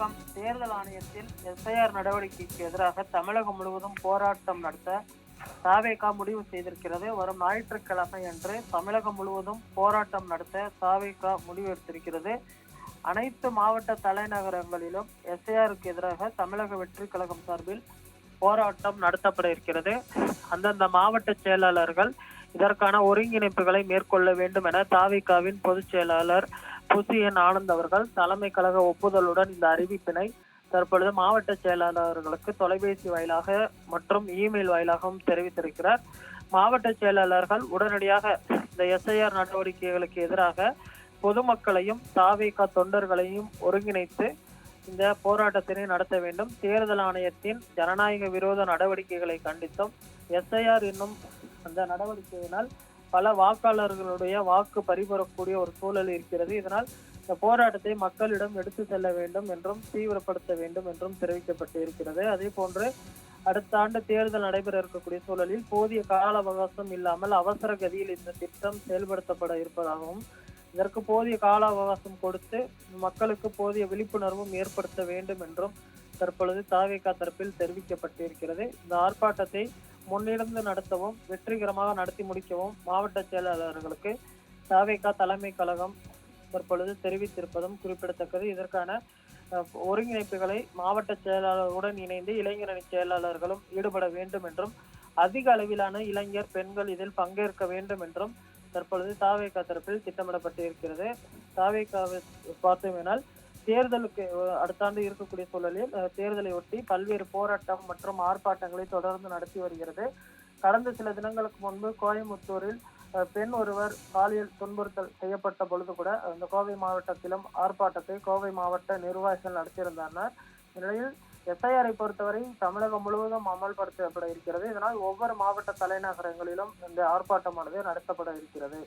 வணக்கம். தேர்தல் ஆணையத்தில் எஸ்ஐஆர் நடவடிக்கைக்கு எதிராக தமிழகம் முழுவதும் போராட்டம் நடத்த தாவேகா முடிவு செய்திருக்கிறது. வரும் ஞாயிற்றுக்கிழமை அன்று தமிழகம் முழுவதும் போராட்டம் நடத்த தாவேகா முடிவு எடுத்திருக்கிறது. அனைத்து மாவட்ட தலைநகரங்களிலும் எஸ்ஐஆருக்கு எதிராக தமிழக வெற்றி கழகம் சார்பில் போராட்டம் நடத்தப்பட இருக்கிறது. அந்தந்த மாவட்ட செயலாளர்கள் இதற்கான ஒருங்கிணைப்புகளை மேற்கொள்ள வேண்டும் என தாவிகாவின் பொதுச் செயலாளர் புசியன் ஆனந்த் அவர்கள் தலைமை கழக ஒப்புதலுடன் இந்த அறிவிப்பினை தற்பொழுது மாவட்ட செயலாளர்களுக்கு தொலைபேசி வாயிலாக மற்றும் இமெயில் வாயிலாகவும் தெரிவித்திருக்கிறார். மாவட்ட செயலாளர்கள் உடனடியாக இந்த எஸ்ஐஆர் நடவடிக்கைகளுக்கு எதிராக பொதுமக்களையும் தாவேகா தொண்டர்களையும் ஒருங்கிணைத்து இந்த போராட்டத்தினை நடத்த வேண்டும். தேர்தல் ஆணையத்தின் ஜனநாயக விரோத நடவடிக்கைகளை கண்டித்தும் எஸ்ஐஆர் என்னும் அந்த நடவடிக்கையினால் பல வாக்காளர்களுடைய வாக்கு பறிபெறக்கூடிய ஒரு சூழல் இருக்கிறது. இதனால் இந்த போராட்டத்தை மக்களிடம் எடுத்து செல்ல வேண்டும் என்றும் தீவிரப்படுத்த வேண்டும் என்றும் தெரிவிக்கப்பட்டு இருக்கிறது. அதே போன்று அடுத்த ஆண்டு தேர்தல் நடைபெற இருக்கக்கூடிய சூழலில் போதிய கால அவகாசம் இல்லாமல் அவசர கதியில் இந்த திட்டம் செயல்படுத்தப்பட இருப்பதாகவும் இதற்கு போதிய கால அவகாசம் கொடுத்து மக்களுக்கு போதிய விழிப்புணர்வும் ஏற்படுத்த வேண்டும் என்றும் தற்பொழுது தாவேகா தரப்பில் தெரிவிக்கப்பட்டிருக்கிறது. இந்த ஆர்ப்பாட்டத்தை முன்னிருந்து நடத்தவும் வெற்றிகரமாக நடத்தி முடிக்கவும் மாவட்ட செயலாளர்களுக்கு தாவேகா தலைமை கழகம் தற்பொழுது தெரிவித்திருப்பதும் குறிப்பிடத்தக்கது. இதற்கான ஒருங்கிணைப்புகளை மாவட்ட செயலாளர்களுடன் இணைந்து இளைஞரணி செயலாளர்களும் ஈடுபட வேண்டும் என்றும் அதிக அளவிலான இளைஞர் பெண்கள் இதில் பங்கேற்க வேண்டும் என்றும் தற்பொழுது தாவேகா தரப்பில் திட்டமிடப்பட்டு இருக்கிறது தாவேகாவை பார்த்தோமேனால் தேர்தலுக்கு அடுத்த ஆண்டு இருக்கக்கூடிய சூழலில் தேர்தலை ஒட்டி பல்வேறு போராட்டம் மற்றும் ஆர்ப்பாட்டங்களை தொடர்ந்து நடத்தி வருகிறது. கடந்த சில தினங்களுக்கு முன்பு கோயம்புத்தூரில் பெண் ஒருவர் பாலியல் துன்புறுத்தல் செய்யப்பட்ட பொழுது கூட அந்த கோவை மாவட்டத்திலும் ஆர்ப்பாட்டத்தை கோவை மாவட்ட நிர்வாகிகள் நடத்தியிருந்தனர் இந்நிலையில் எஸ்ஐஆரை பொறுத்தவரை தமிழகம் முழுவதும் அமல்படுத்தப்பட இருக்கிறது. இதனால் ஒவ்வொரு மாவட்ட தலைநகரங்களிலும் இந்த ஆர்ப்பாட்டமானது நடத்தப்பட இருக்கிறது.